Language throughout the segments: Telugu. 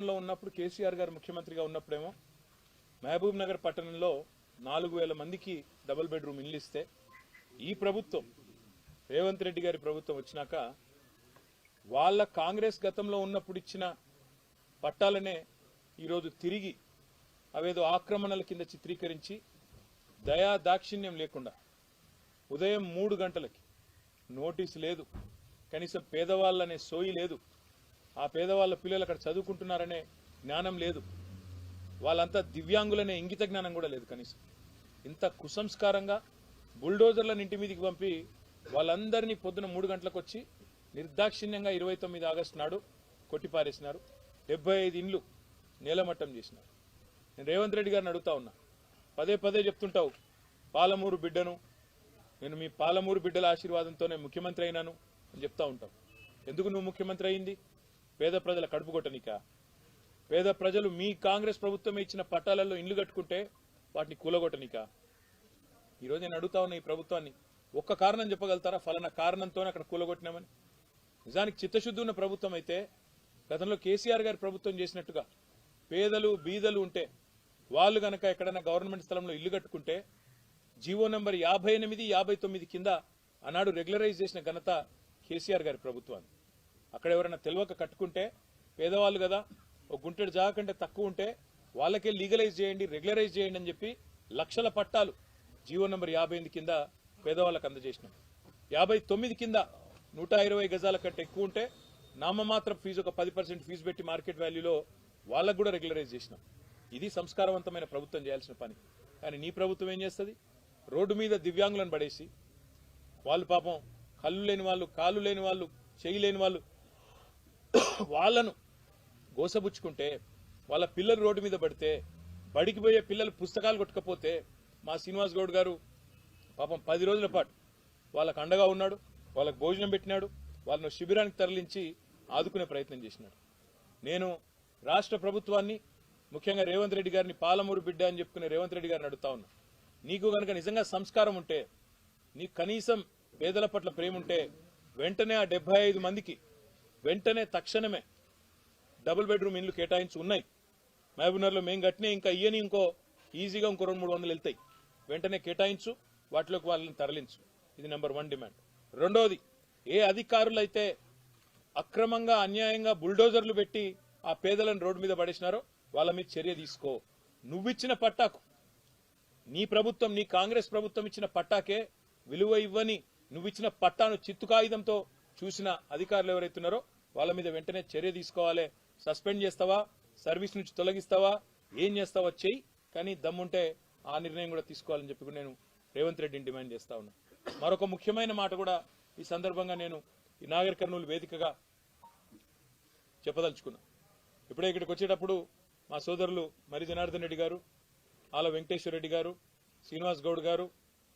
లో ఉన్నప్పుడు కేసీఆర్ గారు ముఖ్యమంత్రిగా ఉన్నప్పుడేమో మహబూబ్ నగర్ పట్టణంలో నాలుగు వేల మందికి డబుల్ బెడ్రూమ్ ఇల్లు ఇస్తే ఈ ప్రభుత్వం రేవంత్ రెడ్డి గారి ప్రభుత్వం వచ్చినాక వాళ్ళ కాంగ్రెస్ గతంలో ఉన్నప్పుడు ఇచ్చిన పట్టాలనే ఈరోజు తిరిగి అవేదో ఆక్రమణల కింద చిత్రీకరించి దయా దాక్షిణ్యం లేకుండా ఉదయం మూడు గంటలకి నోటీసు లేదు కనీసం పేదవాళ్ళనే సోయి లేదు ఆ పేదవాళ్ళ పిల్లలు అక్కడ చదువుకుంటున్నారనే జ్ఞానం లేదు. వాళ్ళంతా దివ్యాంగులనే ఇంగిత జ్ఞానం కూడా లేదు కనీసం. ఇంత కుసంస్కారంగా బుల్డోజర్లను ఇంటి మీదకి పంపి వాళ్ళందరినీ పొద్దున మూడు గంటలకు వచ్చి నిర్దాక్షిణ్యంగా ఇరవై తొమ్మిది ఆగస్టు నాడు కొట్టిపారేసినారు. డెబ్బై ఐదు ఇండ్లు నేలమట్టం చేసినారు. నేను రేవంత్ రెడ్డి గారిని అడుగుతా ఉన్నా. పదే పదే చెప్తుంటావు పాలమూరు బిడ్డను నేను మీ పాలమూరు బిడ్డల ఆశీర్వాదంతోనే ముఖ్యమంత్రి అయినాను అని చెప్తా ఉంటావు. ఎందుకు నువ్వు ముఖ్యమంత్రి అయింది? పేద ప్రజల కడుపు కొట్టనిక పేద ప్రజలు మీ కాంగ్రెస్ ప్రభుత్వం ఇచ్చిన పట్టాలలో ఇండ్లు కట్టుకుంటే వాటిని కూలగొట్టనిక. ఈరోజు నేను అడుగుతా ఉన్న ఈ ప్రభుత్వాన్ని ఒక్క కారణం చెప్పగలుగుతారా? ఫలానా కారణంతోనే అక్కడ కూలగొట్టినామని. నిజానికి చిత్తశుద్ధి ఉన్న ప్రభుత్వం అయితే గతంలో కేసీఆర్ గారి ప్రభుత్వం చేసినట్టుగా పేదలు బీదలు ఉంటే వాళ్ళు గనక ఎక్కడైనా గవర్నమెంట్ స్థలంలో ఇల్లు కట్టుకుంటే జీవో నెంబర్ యాభై ఎనిమిది యాభై తొమ్మిది కింద ఆనాడు రెగ్యులరైజ్ చేసిన ఘనత కేసీఆర్ గారి ప్రభుత్వాన్ని. అక్కడ ఎవరైనా తెలియక కట్టుకుంటే పేదవాళ్ళు కదా ఒక గుంటెడు జాగా కంటే తక్కువ ఉంటే వాళ్ళకే లీగలైజ్ చేయండి రెగ్యులరైజ్ చేయండి అని చెప్పి లక్షల పట్టాలు జీవో నెంబర్ యాభై ఎనిమిది కింద పేదవాళ్ళకు అందజేసినాం. యాభై తొమ్మిది కింద నూట ఇరవై గజాల కంటే ఎక్కువ ఉంటే నామమాత్రం ఫీజు ఒక పది పర్సెంట్ ఫీజు పెట్టి మార్కెట్ వాల్యూలో వాళ్ళకు కూడా రెగ్యులరైజ్ చేసినాం. ఇది సంస్కారవంతమైన ప్రభుత్వం చేయాల్సిన పని. కానీ నీ ప్రభుత్వం ఏం చేస్తుంది? రోడ్డు మీద దివ్యాంగులను పడేసి వాళ్ళు పాపం కళ్ళు లేని వాళ్ళు కాళ్ళు లేని వాళ్ళు చేయి లేని వాళ్ళు వాళ్ళను గోసబుచ్చుకుంటే వాళ్ళ పిల్లలు రోడ్డు మీద పడితే బడికి పోయే పిల్లలు పుస్తకాలు కొట్టకపోతే మా శ్రీనివాస్ గౌడ్ గారు పాపం పది రోజుల పాటు వాళ్ళకు అండగా ఉన్నాడు వాళ్ళకు భోజనం పెట్టినాడు వాళ్ళను శిబిరానికి తరలించి ఆదుకునే ప్రయత్నం చేసినాడు. నేను రాష్ట్ర ప్రభుత్వాన్ని ముఖ్యంగా రేవంత్ రెడ్డి గారిని పాలమూరు బిడ్డ అని చెప్పుకునే రేవంత్ రెడ్డి గారిని అడుగుతా ఉన్నా. నీకు కనుక నిజంగా సంస్కారం ఉంటే నీకు కనీసం పేదల పట్ల ప్రేమ ఉంటే వెంటనే ఆ డెబ్బై ఐదు మందికి వెంటనే తక్షణమే డబుల్ బెడ్రూమ్ ఇండ్లు కేటాయించి ఉన్నాయి. మహబూబ్నగర్లో మేము కట్టినా ఇంకా ఇయ్యని ఇంకో ఈజీగా ఇంకో రెండు మూడు వందలు వెళ్తాయి. వెంటనే కేటాయించు వాటిలోకి వాళ్ళని తరలించు. ఇది నెంబర్ వన్ డిమాండ్. రెండోది ఏ అధికారులు అయితే అక్రమంగా అన్యాయంగా బుల్డోజర్లు పెట్టి ఆ పేదలను రోడ్డు మీద పడేసినారో వాళ్ళ మీద చర్య తీసుకో. నువ్విచ్చిన పట్టాకు నీ ప్రభుత్వం నీ కాంగ్రెస్ ప్రభుత్వం ఇచ్చిన పట్టాకే విలువ ఇవ్వని నువ్విచ్చిన పట్టాను చిత్తుకాయుధంతో చూసిన అధికారులు ఎవరైతున్నారో వాళ్ళ మీద వెంటనే చర్య తీసుకోవాలి. సస్పెండ్ చేస్తావా? సర్వీస్ నుంచి తొలగిస్తావా? ఏం చేస్తావా చెయ్యి. కానీ దమ్ముంటే ఆ నిర్ణయం కూడా తీసుకోవాలని చెప్పి నేను రేవంత్ రెడ్డిని డిమాండ్ చేస్తా ఉన్నా. మరొక ముఖ్యమైన మాట కూడా ఈ సందర్భంగా నేను ఈ నాగర్ కర్నూలు వేదికగా చెప్పదలుచుకున్నా. ఇప్పుడే ఇక్కడికి వచ్చేటప్పుడు మా సోదరులు మరి జనార్దన్ రెడ్డి గారు ఆల వెంకటేశ్వర రెడ్డి గారు శ్రీనివాస్ గౌడ్ గారు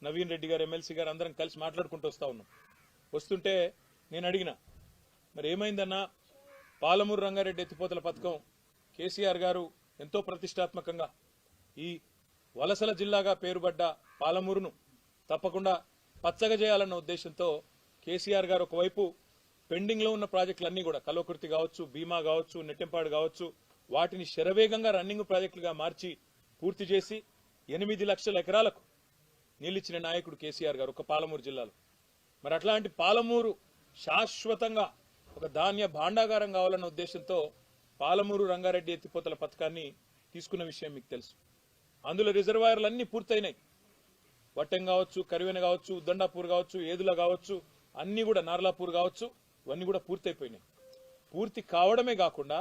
నవీన్ రెడ్డి గారు ఎమ్మెల్సీ గారు అందరం కలిసి మాట్లాడుకుంటూ వస్తా ఉన్నాం. వస్తుంటే నేను అడిగిన మరి ఏమైందన్నా? పాలమూరు రంగారెడ్డి ఎత్తిపోతల పథకం కేసీఆర్ గారు ఎంతో ప్రతిష్టాత్మకంగా ఈ వలసల జిల్లాగా పేరుపడ్డ పాలమూరును తప్పకుండా పచ్చగా చేయాలన్న ఉద్దేశంతో కేసీఆర్ గారు ఒకవైపు పెండింగ్లో ఉన్న ప్రాజెక్టులన్నీ కూడా కల్వకుర్తి కావచ్చు బీమా కావచ్చు నెట్టెంపాడు కావచ్చు వాటిని శరవేగంగా రన్నింగ్ ప్రాజెక్టులుగా మార్చి పూర్తి చేసి ఎనిమిది లక్షల ఎకరాలకు నీళ్ళిచ్చిన నాయకుడు కేసీఆర్ గారు ఒక పాలమూరు జిల్లాలో. మరి అట్లాంటి పాలమూరు శాశ్వతంగా ఒక ధాన్య భాండాగారం కావాలన్న ఉద్దేశంతో పాలమూరు రంగారెడ్డి ఎత్తిపోతల పథకాన్ని తీసుకున్న విషయం మీకు తెలుసు. అందులో రిజర్వాయర్లు అన్ని పూర్తయినాయి. వట్టెం కావచ్చు కరివెన కావచ్చు ఉద్దండాపూర్ కావచ్చు ఏదుల కావచ్చు అన్ని కూడా నార్లాపూర్ కావచ్చు ఇవన్నీ కూడా పూర్తయిపోయినాయి. పూర్తి కావడమే కాకుండా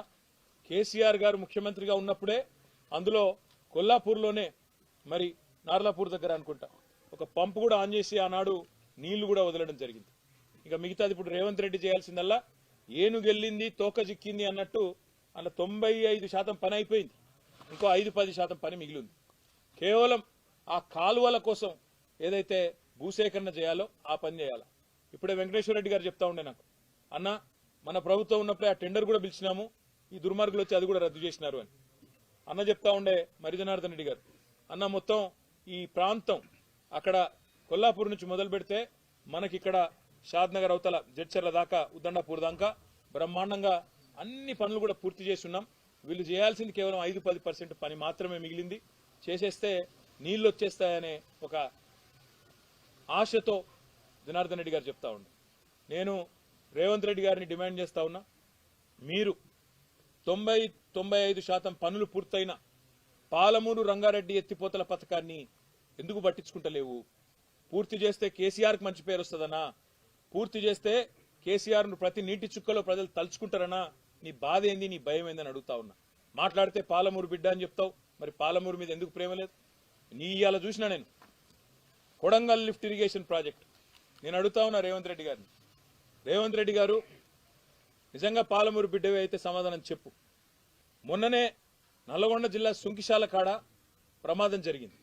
కేసీఆర్ గారు ముఖ్యమంత్రిగా ఉన్నప్పుడే అందులో కొల్లాపూర్లోనే మరి నార్లాపూర్ దగ్గర అనుకుంటా ఒక పంపు కూడా ఆన్ చేసి ఆనాడు నీళ్ళు కూడా వదలడం జరిగింది. ఇక మిగతాది ఇప్పుడు రేవంత్ రెడ్డి చేయాల్సిందల్లా ఏను గెల్లింది తోక చిక్కింది అన్నట్టు అలా తొంభై ఐదు శాతం పని అయిపోయింది. ఇంకో ఐదు పది శాతం పని మిగిలింది. కేవలం ఆ కాలువల కోసం ఏదైతే భూసేకరణ చేయాలో ఆ పని చేయాలి? ఇప్పుడే వెంకటేశ్వర రెడ్డి గారు చెప్తా ఉండే నాకు అన్న మన ప్రభుత్వం ఉన్నప్పుడే ఆ టెండర్ కూడా పిలిచినాము ఈ దుర్మార్గులు వచ్చి అది కూడా రద్దు చేసినారు అని. అన్న చెప్తా ఉండే మరిజనార్దన్ రెడ్డి గారు అన్న మొత్తం ఈ ప్రాంతం అక్కడ కొల్లాపూర్ నుంచి మొదలు పెడితే మనకి షాద్నగర్ అవతల జడ్చర్ల దాకా ఉద్దండాపూర్ దాకా బ్రహ్మాండంగా అన్ని పనులు కూడా పూర్తి చేసి ఉన్నాం వీళ్ళు చేయాల్సింది కేవలం ఐదు పది పర్సెంట్ పని మాత్రమే మిగిలింది. చేసేస్తే నీళ్ళు వచ్చేస్తాయనే ఒక ఆశతో జనార్దన్ రెడ్డి గారు చెప్తా ఉండు. నేను రేవంత్ రెడ్డి గారిని డిమాండ్ చేస్తా ఉన్నా. మీరు తొంభై తొంభై ఐదు శాతం పనులు పూర్తయిన పాలమూరు రంగారెడ్డి ఎత్తిపోతల పథకాన్ని ఎందుకు పట్టించుకుంటలేవు? పూర్తి చేస్తే కేసీఆర్కి మంచి పేరు వస్తుందనా? పూర్తి చేస్తే కేసీఆర్ను ప్రతి నీటి చుక్కలో ప్రజలు తలుచుకుంటారనా నీ బాధ ఏంది నీ భయం ఏందని అడుగుతా ఉన్నా. మాట్లాడితే పాలమూరు బిడ్డ అని చెప్తావు. మరి పాలమూరు మీద ఎందుకు ప్రేమ లేదు? నీ ఇవాళ చూసినా నేను. Kodangal lift irrigation project. నేను అడుగుతా ఉన్నా రేవంత్ రెడ్డి గారిని. రేవంత్ రెడ్డి గారు నిజంగా పాలమూరు బిడ్డవే అయితే సమాధానం చెప్పు. మొన్ననే నల్లగొండ జిల్లా సుంకిశాల కాడ ప్రమాదం జరిగింది.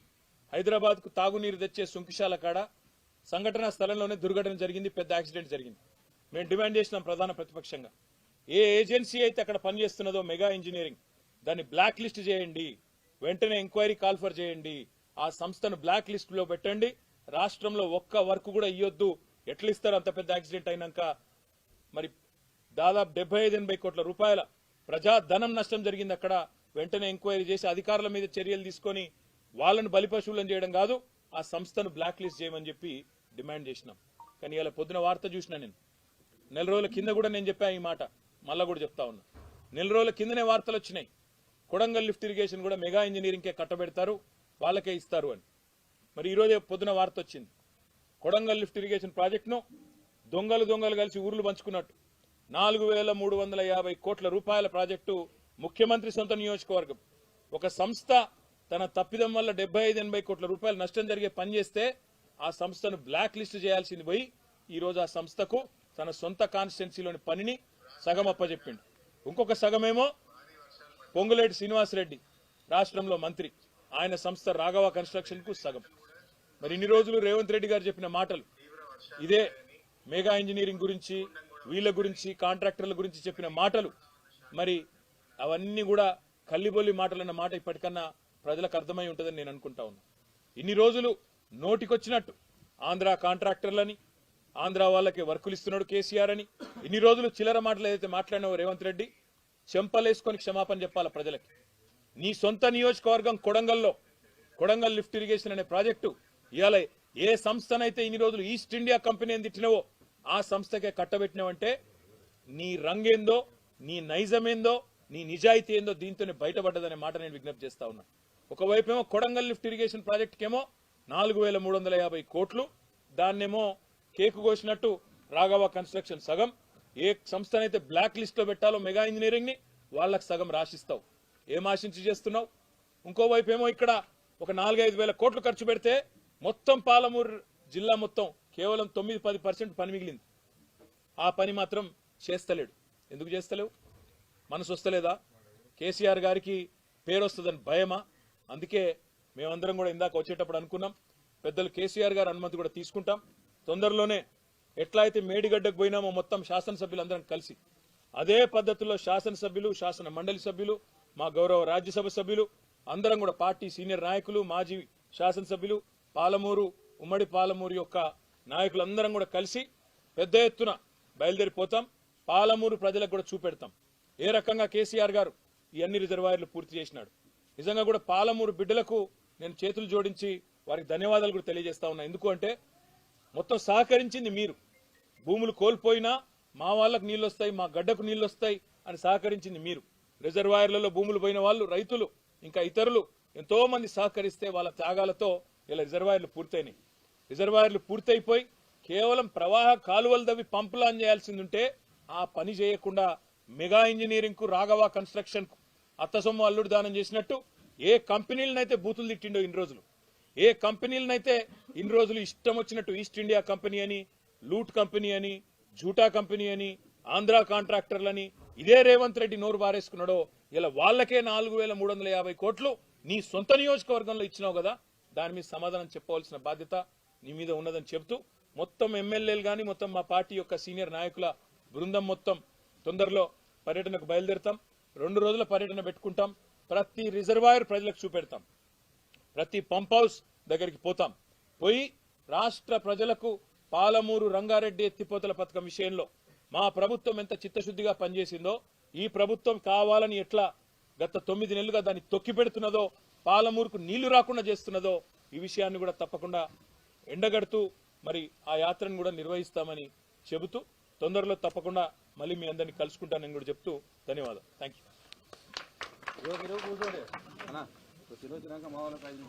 హైదరాబాద్కు తాగునీరు తెచ్చే సుంకిశాల కాడ సంఘటనా స్థలంలోనే దుర్ఘటన జరిగింది పెద్ద యాక్సిడెంట్ జరిగింది. మేము డిమాండ్ చేసినాం ప్రధాన ప్రతిపక్షంగా. ఏ ఏజెన్సీ అయితే అక్కడ పనిచేస్తున్నదో మెగా ఇంజనీరింగ్ దాన్ని బ్లాక్ లిస్ట్ చేయండి వెంటనే ఎంక్వైరీ కాల్ఫర్ చేయండి ఆ సంస్థను బ్లాక్ లిస్ట్లో పెట్టండి. రాష్ట్రంలో ఒక్క వర్క్ కూడా ఇయ్యొద్దు. ఎట్లా ఇస్తారు అంత పెద్ద యాక్సిడెంట్ అయినాక? మరి దాదాపు డెబ్బై ఐదు ఎనభై కోట్ల రూపాయల ప్రజా ధనం నష్టం జరిగింది అక్కడ. వెంటనే ఎంక్వైరీ చేసి అధికారుల మీద చర్యలు తీసుకొని వాళ్ళను బలిపశువులను చేయడం కాదు ఆ సంస్థను బ్లాక్ లిస్ట్ చేయమని చెప్పి డిమాండ్ చేసినాం. కానీ ఇలా పొద్దున వార్త చూసిన నేను. నెల రోజుల కింద కూడా నేను చెప్పాను ఈ మాట. మళ్ళా కూడా చెప్తా ఉన్నా. నెల రోజుల కిందనే వార్తలు వచ్చినాయి. కొడంగల్ లిఫ్ట్ ఇరిగేషన్ కూడా మెగా ఇంజనీరింగ్కే కట్టబెడతారు. వాళ్ళకే ఇస్తారు అని. మరి ఈ రోజే పొద్దున వార్త వచ్చింది. కొడంగల్ లిఫ్ట్ ఇరిగేషన్ ప్రాజెక్టును దొంగలు దొంగలు కలిసి ఊర్లు పంచుకున్నట్టు. నాలుగు వేల మూడు వందల యాభై కోట్ల రూపాయల ప్రాజెక్టు ముఖ్యమంత్రి సొంత నియోజకవర్గం. ఒక సంస్థ తన తప్పిదం వల్ల డెబ్బై ఐదు ఎనభై కోట్ల రూపాయలు నష్టం జరిగే పని చేస్తే ఆ సంస్థను బ్లాక్ లిస్ట్ చేయాల్సింది పోయి ఈరోజు ఆ సంస్థకు తన సొంత కాన్స్టిట్యున్సీలోని పనిని సగం అప్పచెప్పిండు ఇంకొక సగమేమో పొంగులేటి శ్రీనివాసరెడ్డి రాష్ట్రంలో మంత్రి. ఆయన సంస్థ రాఘవ కన్స్ట్రక్షన్కు సగం. మరి ఇన్ని రోజులు రేవంత్ రెడ్డి గారు చెప్పిన మాటలు. ఇదే మెగా ఇంజనీరింగ్ గురించి వీళ్ళ గురించి కాంట్రాక్టర్ల గురించి చెప్పిన మాటలు. మరి అవన్నీ కూడా కల్లిబొల్లి మాటలన్న మాట ఇప్పటికన్నా ప్రజలకు అర్థమై ఉంటుందని నేను అనుకుంటా ఉన్నా. ఇన్ని రోజులు నోటికొచ్చినట్టు. ఆంధ్ర కాంట్రాక్టర్లని ఆంధ్ర వాళ్ళకి వర్కులు ఇస్తున్నాడు కేసీఆర్ అని ఇన్ని రోజులు చిల్లర మాటలు ఏదైతే మాట్లాడినావు రేవంత్ రెడ్డి చెంపలేసుకొని క్షమాపణ చెప్పాలి ప్రజలకి. నీ సొంత నియోజకవర్గం కొడంగల్లో కొడంగల్ లిఫ్ట్ ఇరిగేషన్ అనే ప్రాజెక్టు ఇవాళ ఏ సంస్థనైతే ఇన్ని రోజులు ఈస్ట్ ఇండియా కంపెనీ అని తిట్టినవో ఆ సంస్థకే కట్టబెట్టినవంటే నీ రంగేందో నీ నైజమేందో నీ నిజాయితీ ఏందో దీంతోనే బయటపడ్డదనే మాట నేను విజ్ఞప్తి చేస్తా ఉన్నా. ఒకవైపేమో కొడంగల్ లిఫ్ట్ ఇరిగేషన్ ప్రాజెక్టుకేమో నాలుగు వేల మూడు వందల యాభై కోట్లు. దాన్నేమో కేకు కోసినట్టు రాఘవ కన్స్ట్రక్షన్ సగం. ఏ సంస్థనైతే బ్లాక్ లిస్ట్లో పెట్టాలో మెగా ఇంజనీరింగ్ని వాళ్ళకి సగం రాసిస్తావు. ఏం ఆశించి చేస్తున్నావు? ఇంకోవైపు ఏమో ఇక్కడ ఒక నాలుగైదు వేల కోట్లు ఖర్చు పెడితే మొత్తం పాలమూరు జిల్లా మొత్తం కేవలం తొమ్మిది పది పర్సెంట్ పని మిగిలింది. ఆ పని మాత్రం చేస్తలేడు. ఎందుకు చేస్తలేవు? మనసు వస్తలేదా? కేసీఆర్ గారికి పేరు వస్తుందని భయమా? అందుకే మేమందరం కూడా ఇందాక వచ్చేటప్పుడు అనుకున్నాం. పెద్దలు కేసీఆర్ గారు అనుమతి కూడా తీసుకుంటాం. తొందరలోనే ఎట్లా అయితే మేడిగడ్డకు పోయినామో మొత్తం శాసనసభ్యులందరం కలిసి అదే పద్ధతిలో శాసనసభ్యులు శాసన మండలి సభ్యులు మా గౌరవ రాజ్యసభ సభ్యులు అందరం కూడా పార్టీ సీనియర్ నాయకులు మాజీ శాసనసభ్యులు పాలమూరు ఉమ్మడి పాలమూరు యొక్క నాయకులందరం కూడా కలిసి పెద్ద ఎత్తున బయలుదేరిపోతాం. పాలమూరు ప్రజలకు కూడా చూపెడతాం. ఏ రకంగా కేసీఆర్ గారు ఈ అన్ని రిజర్వాయర్లు పూర్తి చేసినాడు? నిజంగా కూడా పాలమూరు బిడ్డలకు నేను చేతులు జోడించి వారికి ధన్యవాదాలు కూడా తెలియజేస్తా ఉన్నా. ఎందుకు అంటే మొత్తం సహకరించింది మీరు. భూములు కోల్పోయినా మా వాళ్ళకు నీళ్ళు వస్తాయి మా గడ్డకు నీళ్ళు వస్తాయి అని సహకరించింది మీరు. రిజర్వాయర్లలో భూములు పోయిన వాళ్ళు రైతులు ఇంకా ఇతరులు ఎంతో మంది సహకరిస్తే వాళ్ళ త్యాగాలతో ఇలా రిజర్వాయర్లు పూర్తయినాయి. రిజర్వాయర్లు పూర్తయిపోయి కేవలం ప్రవాహ కాలువలు తవ్వి పంపులు ఆన్ చేయాల్సింది ఉంటే ఆ పని చేయకుండా మెగా ఇంజనీరింగ్కు రాఘవ కన్స్ట్రక్షన్కు అత్త సొమ్ము అల్లుడు దానం చేసినట్టు ఏ కంపెనీలనైతే బూతులు తిట్టిండో ఇన్ని రోజులు? ఏ కంపెనీలనైతే ఇన్ని రోజులు ఇష్టం వచ్చినట్టు ఈస్ట్ ఇండియా కంపెనీ అని లూట్ కంపెనీ అని జూటా కంపెనీ అని ఆంధ్ర కాంట్రాక్టర్లని ఇదే రేవంత్ రెడ్డి నోరు బారేసుకున్నాడో ఇలా వాళ్ళకే నాలుగు వేల మూడు వందల యాభై కోట్లు నీ సొంత నియోజకవర్గంలో ఇచ్చినావు కదా దాని మీద సమాధానం చెప్పవలసిన బాధ్యత నీ మీద ఉన్నదని చెబుతూ మొత్తం ఎమ్మెల్యేలు కానీ మొత్తం మా పార్టీ యొక్క సీనియర్ నాయకుల బృందం మొత్తం తొందరలో పర్యటనకు బయలుదేరుతాం. రెండు రోజుల పర్యటన పెట్టుకుంటాం. ప్రతి రిజర్వాయర్ ప్రజలకు చూపెడతాం. ప్రతి పంప్ హౌస్ దగ్గరికి పోతాం. పోయి రాష్ట్ర ప్రజలకు పాలమూరు రంగారెడ్డి ఎత్తిపోతల పథకం విషయంలో మా ప్రభుత్వం ఎంత చిత్తశుద్ధిగా పనిచేసిందో ఈ ప్రభుత్వం కావాలని ఎట్లా గత తొమ్మిది నెలలుగా దాన్ని తొక్కి పెడుతున్నదో పాలమూరుకు నీళ్ళు రాకుండా చేస్తున్నదో ఈ విషయాన్ని కూడా తప్పకుండా ఎండగడుతూ మరి ఆ యాత్రను కూడా నిర్వహిస్తామని చెబుతూ తొందరలో తప్పకుండా మళ్ళీ మీ అందరినీ కలుసుకుంటానని కూడా చెప్తూ ధన్యవాదాలు. థ్యాంక్ యూ కూర్చోండి. అన్న వచ్చినాక మా వాళ్ళకి ఐదు